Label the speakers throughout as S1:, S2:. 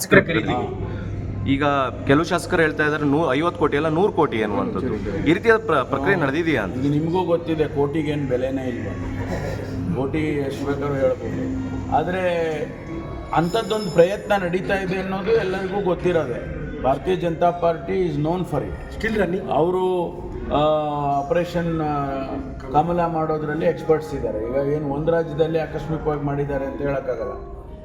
S1: ಶಾಸಕರ ಖರೀದಿ
S2: ಈಗ ಕೆಲವು ಶಾಸಕರು ಹೇಳ್ತಾ ಇದ್ದಾರೆ ನೂ ಐವತ್ತು ಕೋಟಿ ಅಲ್ಲ ನೂರು ಕೋಟಿ ಅನ್ನುವಂಥದ್ದು ಈ ರೀತಿಯ ಪ್ರಕ್ರಿಯೆ ನಡೆದಿದೆಯಾ ಅಂತ?
S3: ಈಗ ನಿಮಗೂ ಗೊತ್ತಿದೆ ಕೋಟಿಗೇನು ಬೆಲೆನೇ ಇಲ್ಲ. ಕೋಟಿ ಎಷ್ಟು ಬೇಕಾದ್ರೂ ಹೇಳ್ಬೋದು. ಆದರೆ ಅಂಥದ್ದೊಂದು ಪ್ರಯತ್ನ ನಡೀತಾ ಇದೆ ಅನ್ನೋದು ಎಲ್ಲರಿಗೂ ಗೊತ್ತಿರೋದೆ. Bharatiya Janata party is known for it
S1: still running
S3: ಅವರು ಆಪರೇಷನ್ ಕಮಲ ಮಾಡೋದ್ರಲ್ಲಿ ಎಕ್ಸ್ಪರ್ಟ್ಸ್ ಇದ್ದಾರೆ. ಈಗ ಏನು ಒಂದು ರಾಜ್ಯದಲ್ಲಿ ಆಕಸ್ಮಿಕವಾಗಿ ಮಾಡಿದ್ದಾರೆ ಅಂತ ಹೇಳೋಕ್ಕಾಗಲ್ಲ.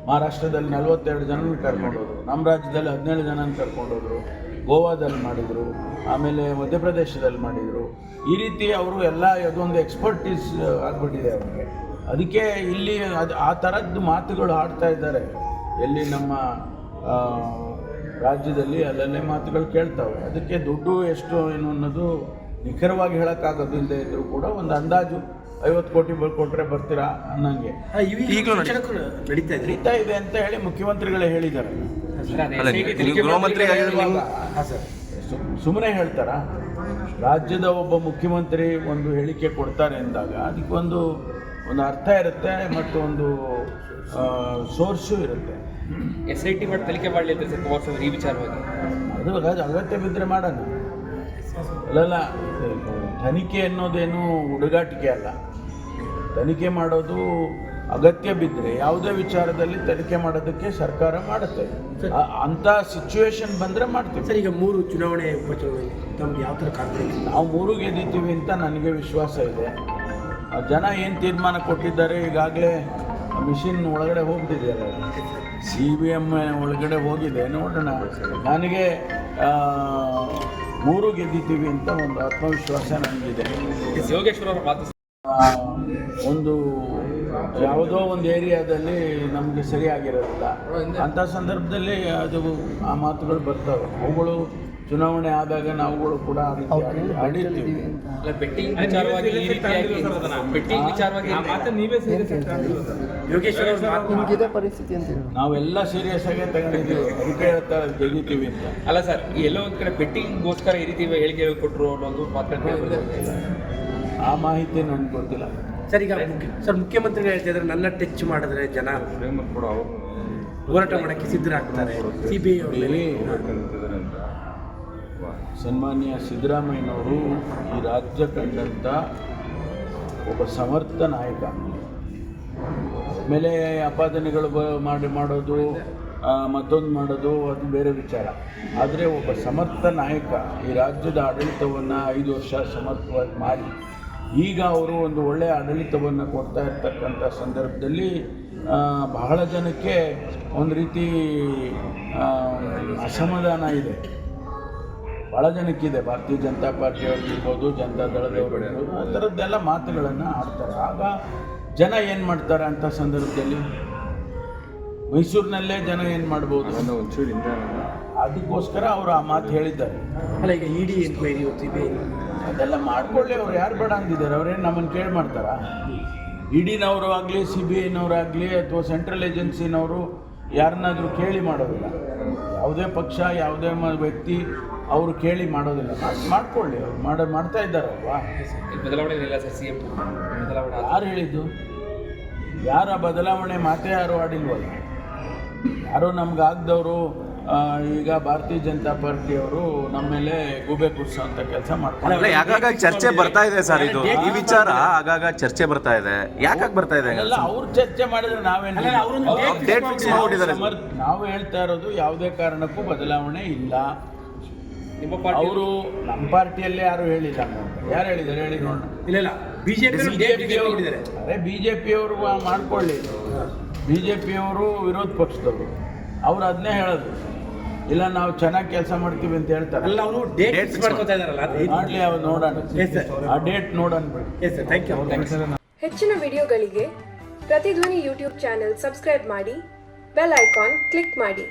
S3: ಮಹಾರಾಷ್ಟ್ರದಲ್ಲಿ ನಲವತ್ತೆರಡು ಜನನ ಕರ್ಕೊಂಡೋದ್ರು. ನಮ್ಮ ರಾಜ್ಯದಲ್ಲಿ ಹದಿನೇಳು ಜನನ ಕರ್ಕೊಂಡೋದ್ರು. ಗೋವಾದಲ್ಲಿ ಮಾಡಿದರು. ಆಮೇಲೆ ಮಧ್ಯಪ್ರದೇಶದಲ್ಲಿ ಮಾಡಿದರು. ಈ ರೀತಿ ಅವರು ಎಲ್ಲ ಅದೊಂದು ಎಕ್ಸ್ಪರ್ಟೀಸ್ ಆಗಿಬಿಟ್ಟಿದೆ ಅವ್ರಿಗೆ. ಅದಕ್ಕೆ ಇಲ್ಲಿ ಅದು, ಆ ಥರದ್ದು ಮಾತುಗಳು ಆಡ್ತಾ ಇದ್ದಾರೆ. ಎಲ್ಲಿ ನಮ್ಮ ರಾಜ್ಯದಲ್ಲಿ ಅಲ್ಲಲ್ಲೇ ಮಾತುಗಳು ಕೇಳ್ತಾವೆ. ಅದಕ್ಕೆ ದುಡ್ಡು ಎಷ್ಟು ಏನು ಅನ್ನೋದು ನಿಖರವಾಗಿ ಹೇಳೋಕ್ಕಾಗೋದಿಲ್ಲದೆ ಇದ್ದರೂ ಕೂಡ ಒಂದು ಅಂದಾಜು ಐವತ್ತು ಕೋಟಿ ಬರ್ಕೊಟ್ರೆ ಕೊಟ್ರೆ ಬರ್ತೀರಾ ಅನ್ನಂಗೆ.
S2: ಈಗ್ಲೂ
S1: ನಡೀತಾ
S3: ಇದೆ ಅಂತ ಹೇಳಿ ಮುಖ್ಯಮಂತ್ರಿಗಳೇ ಹೇಳಿದ್ದಾರೆ. ಸುಮ್ಮನೆ ಹೇಳ್ತಾರ? ರಾಜ್ಯದ ಒಬ್ಬ ಮುಖ್ಯಮಂತ್ರಿ ಒಂದು ಹೇಳಿಕೆ ಕೊಡ್ತಾರೆ ಅಂದಾಗ ಅದಕ್ಕೊಂದು ಒಂದು ಅರ್ಥ ಇರುತ್ತೆ ಮತ್ತು ಒಂದು ಸೋರ್ಸು ಇರುತ್ತೆ.
S4: ಎಸ್ ಐ ಟಿ ಮಾಡಿ ತನಿಖೆ ಮಾಡಲಿ ಅಂತ ಸರ್ ಈ ವಿಚಾರವಾಗಿ.
S3: ಅದು ಅಗ- ಅಗತ್ಯ ಬಿದ್ದರೆ ಮಾಡೋಣ. ಅಲ್ಲಲ್ಲ ತನಿಖೆ ಅನ್ನೋದೇನು ಹುಡುಗಾಟಿಕೆ ಅಲ್ಲ. ತನಿಖೆ ಮಾಡೋದು ಅಗತ್ಯ ಬಿದ್ದರೆ ಯಾವುದೇ ವಿಚಾರದಲ್ಲಿ ತನಿಖೆ ಮಾಡೋದಕ್ಕೆ ಸರ್ಕಾರ ಮಾಡುತ್ತೆ. ಅಂಥ ಸಿಚುವೇಶನ್ ಬಂದರೆ ಮಾಡ್ತೀವಿ.
S1: ಸರ್ ಈಗ ಮೂರು ಚುನಾವಣೆ ಉಪಚುನಾವಣೆ ತಮ್ಗೆ ಯಾವ ಥರ ಕಾಣ್ತೀವಿ
S3: ನಾವು ಮೂರು ಗೆದ್ದಿದ್ದೀವಿ ಅಂತ ನನಗೆ ವಿಶ್ವಾಸ ಇದೆ. ಆ ಜನ ಏನು ತೀರ್ಮಾನ ಕೊಟ್ಟಿದ್ದಾರೆ ಈಗಾಗಲೇ ಮಿಷಿನ್ ಒಳಗಡೆ ಹೋಗ್ತಿದೆ ಸಿ ಬಿ ಎಂ ಒಳಗಡೆ ಹೋಗಿದೆ. ನೋಡೋಣ. ನನಗೆ ಮೂರು ಗೆದ್ದಿದ್ದೀವಿ ಅಂತ ಒಂದು ಆತ್ಮವಿಶ್ವಾಸ ನನಗಿದೆ. ಒಂದು ಯಾವುದೋ ಒಂದು ಏರಿಯಾದಲ್ಲಿ ನಮಗೆ ಸರಿಯಾಗಿರೋದಿಲ್ಲ ಅಂಥ ಸಂದರ್ಭದಲ್ಲಿ ಅದು ಆ ಮಾತುಗಳು ಬರ್ತವೆ. ಅವುಗಳು ಚುನಾವಣೆ ಆದಾಗ ನಾವುಗಳು ಕೂಡ
S4: ಬೆಟ್ಟಿಂಗ್ ವಿಚಾರವಾಗಿ ಈ ರೀತಿಯಾಗಿ ಬೆಟ್ಟಿಂಗ್ ವಿಚಾರವಾಗಿ ನೀವೇ
S1: ಯೋಗೇಶ್ವರ ಅವ್ರ ಮಾತು
S5: ನಿಮಗಿದೆ ಪರಿಸ್ಥಿತಿ ಅಂತ
S3: ನಾವೆಲ್ಲ ಸೀರಿಯಸ್ ಆಗಿ ತಗೊಂಡಿದ್ದೀವಿ. ಅದಕ್ಕೆ ಹೇಳ್ತಾರೆ ಗೆದ್ದಿದ್ದೀವಿ ಅಂತ.
S4: ಅಲ್ಲ ಸರ್ ಎಲ್ಲೋ ಒಂದ್ ಕಡೆ ಬೆಟ್ಟಿಂಗ್ಗೋಸ್ಕರ ಈ ರೀತಿ ಹೇಳಿಕೆ ಕೊಟ್ಟರು ಅನ್ನೋದು ಮಾತಾಡ್ತಾರೆ
S3: ಆ ಮಾಹಿತಿ ನನಗೆ ಗೊತ್ತಿಲ್ಲ.
S1: ಸರ್ ಈಗ ಸರ್ ಮುಖ್ಯಮಂತ್ರಿಗಳು ಹೇಳ್ತಾ ಇದ್ದಾರೆ ನನ್ನ ಟಚ್ ಮಾಡಿದ್ರೆ ಜನ ಹೋರಾಟ ಮಾಡೋಕ್ಕೆ ಸಿದ್ಧರಾಗ್ತಾರೆ. ಸಿ ಬಿ ಐ ಅವ್ರ ಮೇಲೆ.
S3: ಸನ್ಮಾನ್ಯ ಸಿದ್ದರಾಮಯ್ಯನವರು ಈ ರಾಜ್ಯ ಕಂಡಂಥ ಒಬ್ಬ ಸಮರ್ಥ ನಾಯಕ. ಮೇಲೆ ಅಪಾದನೆಗಳು ಬ ಮಾಡಿ ಮಾಡೋದು ಮತ್ತೊಂದು ಮಾಡೋದು, ಅದು ಬೇರೆ ವಿಚಾರ. ಆದರೆ ಒಬ್ಬ ಸಮರ್ಥ ನಾಯಕ ಈ ರಾಜ್ಯದ ಆಡಳಿತವನ್ನು ಐದು ವರ್ಷ ಸಮರ್ಥವಾಗಿ ಮಾಡಿ, ಈಗ ಅವರು ಒಂದು ಒಳ್ಳೆಯ ಆಡಳಿತವನ್ನು ಕೊಡ್ತಾ ಇರ್ತಕ್ಕಂಥ ಸಂದರ್ಭದಲ್ಲಿ ಬಹಳ ಜನಕ್ಕೆ ಒಂದು ರೀತಿ ಅಸಮಾಧಾನ ಇದೆ. ಭಾಳ ಜನಕ್ಕಿದೆ ಭಾರತೀಯ ಜನತಾ ಪಾರ್ಟಿಯವ್ರು ಇರ್ಬೋದು ಜನತಾ ದಳದವರು ಇರ್ಬೋದು ಆ ಥರದ್ದೆಲ್ಲ ಮಾತುಗಳನ್ನು ಆಡ್ತಾರೆ. ಆಗ ಜನ ಏನು ಮಾಡ್ತಾರೆ ಅಂಥ ಸಂದರ್ಭದಲ್ಲಿ? ಮೈಸೂರಿನಲ್ಲೇ ಜನ ಏನು ಮಾಡ್ಬೋದು? ಅದಕ್ಕೋಸ್ಕರ ಅವರು ಆ ಮಾತು ಹೇಳಿದ್ದಾರೆ.
S1: ಅಲ್ಲ ಈಗ ED enquiry C B I
S3: ಅದೆಲ್ಲ ಮಾಡ್ಕೊಳ್ಳಿ ಅವ್ರು. ಯಾರು ಬೇಡ ಅಂದಿದ್ದಾರೆ? ಅವ್ರೇನು ನಮ್ಮನ್ನು ಕೇಳಿ ಮಾಡ್ತಾರಾ? ಇಡಿನವರು ಆಗಲಿ ಸಿ ಬಿ ಐನವರಾಗಲಿ ಅಥವಾ ಸೆಂಟ್ರಲ್ ಏಜೆನ್ಸಿನವರು ಯಾರನ್ನಾದರೂ ಕೇಳಿ ಮಾಡೋದಿಲ್ಲ. ಯಾವುದೇ ಪಕ್ಷ ಯಾವುದೇ ಮ ವ್ಯಕ್ತಿ ಅವರು ಕೇಳಿ ಮಾಡೋದಿಲ್ಲ. ಮಾಡ್- ಮಾಡ್ಕೊಳ್ಳಿ ಅವ್ರು. ಮಾಡ ಮಾಡ್ತಾ ಇದ್ದಾರಲ್ವಾ?
S4: ಬದಲಾವಣೆ ಇಲ್ಲ ಸರ್ ಸಿ ಎಂ. ಬದಲಾವಣೆ
S3: ಯಾರು ಹೇಳಿದ್ದು? ಯಾರ ಬದಲಾವಣೆ ಮಾತೇ ಯಾರು ಆಡಿಲ್ವಲ್ಲ? ಯಾರೋ ನಮ್ಗೆ ಆಗದವರು ಈಗ ಭಾರತೀಯ ಜನತಾ ಪಾರ್ಟಿಯವರು ನಮ್ಮ ಮೇಲೆ ಗೂಬೆ ಅಂತ ಕೆಲಸ ಮಾಡ್ತಾರೆ
S2: ಯಾಕಾಗ ಚರ್ಚೆ ಬರ್ತಾ ಇದೆ ಸರ್ ಇದು? ಈ ವಿಚಾರ ಆಗಾಗ ಚರ್ಚೆ ಬರ್ತಾ ಇದೆ. ಯಾಕಾಗ ಬರ್ತಾ ಇದೆ
S3: ಅಲ್ಲ ಅವ್ರು ಚರ್ಚೆ ಮಾಡಿದ್ರೆ ನಾವೇನು
S1: ಅಲ್ಲ, ಅವ್ರೊಂದು
S2: ಡೇಟ್ ಫಿಕ್ಸ್ ಮಾಡ್ಬಿಟ್ಟಿದ್ದಾರೆ.
S3: ನಾವು ಹೇಳ್ತಾ ಇರೋದು ಯಾವುದೇ ಕಾರಣಕ್ಕೂ ಬದಲಾವಣೆ ಇಲ್ಲ. ಅವರು ನಮ್ಮ ಪಾರ್ಟಿಯಲ್ಲಿ ಯಾರು ಹೇಳಿಲ್ಲ ಯಾರು ಹೇಳಿದ್ದಾರೆ? ಹೇಳಿ ನೋಡೋಣ.
S1: ಇಲ್ಲ ಇಲ್ಲ ಬಿಜೆಪಿ ಬಿಟ್ಟಿದ್ದಾರೆ
S3: ಅರೆ ಬಿ ಜೆ ಪಿಯವರು ಮಾಡ್ಕೊಳ್ಳಿ. ಬಿ ಜೆ ಪಿಯವರು ವಿರೋಧ ಪಕ್ಷದವರು. ಅವ್ರು ಅದನ್ನೇ ಹೇಳೋದು. ಇಲ್ಲ ನಾವು ಚೆನ್ನಾಗಿ ಕೆಲಸ ಮಾಡ್ತೀವಿ ಅಂತ ಹೇಳ್ತಾರೆ.
S1: ಅಲ್ಲ ಅವರು ಡೇಟ್ಸ್ ಮಾಡ್ಕೊತಾ ಇದಾರಲ್ಲ
S3: ಮಾಡ್ಲಿ ಅವ್ರು ನೋಡೋಣ. ಆ ಡೇಟ್ ನೋಡೋಣ
S1: ಎಸ್ ಸರ್ ಥ್ಯಾಂಕ್ ಯು
S6: ಹೆಚ್ಚಿನ ವಿಡಿಯೋಗಳಿಗೆ ಪ್ರತಿಧ್ವನಿ ಯೂಟ್ಯೂಬ್ ಚಾನೆಲ್ ಸಬ್ಸ್ಕ್ರೈಬ್ ಮಾಡಿ ಬೆಲ್ ಐಕಾನ್ ಕ್ಲಿಕ್ ಮಾಡಿ.